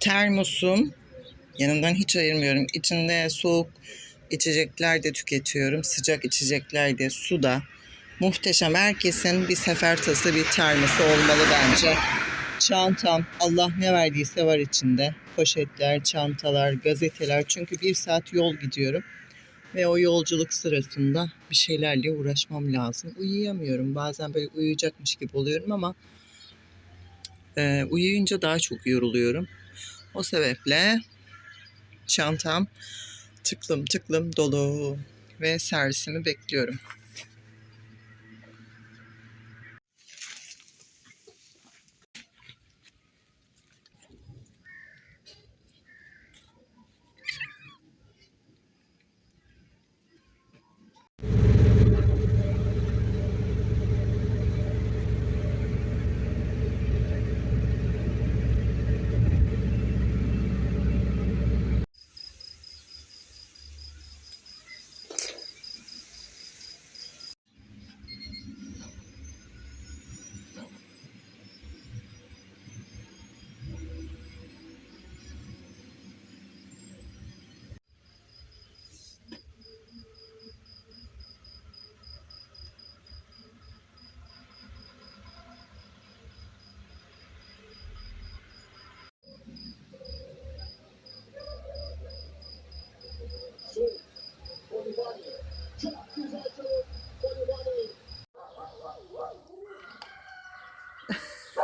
termosum. Yanından hiç ayırmıyorum. İçinde soğuk içecekler de tüketiyorum. Sıcak içecekler de, su da. Muhteşem. Herkesin bir sefer tası, bir termosu olmalı bence. Çantam, Allah ne verdiyse var içinde. Poşetler, çantalar, gazeteler. Çünkü bir saat yol gidiyorum. Ve o yolculuk sırasında bir şeylerle uğraşmam lazım. Uyuyamıyorum. Bazen böyle uyuyacakmış gibi oluyorum ama e, uyuyunca daha çok yoruluyorum. O sebeple çantam tıklım tıklım dolu ve servisimi bekliyorum.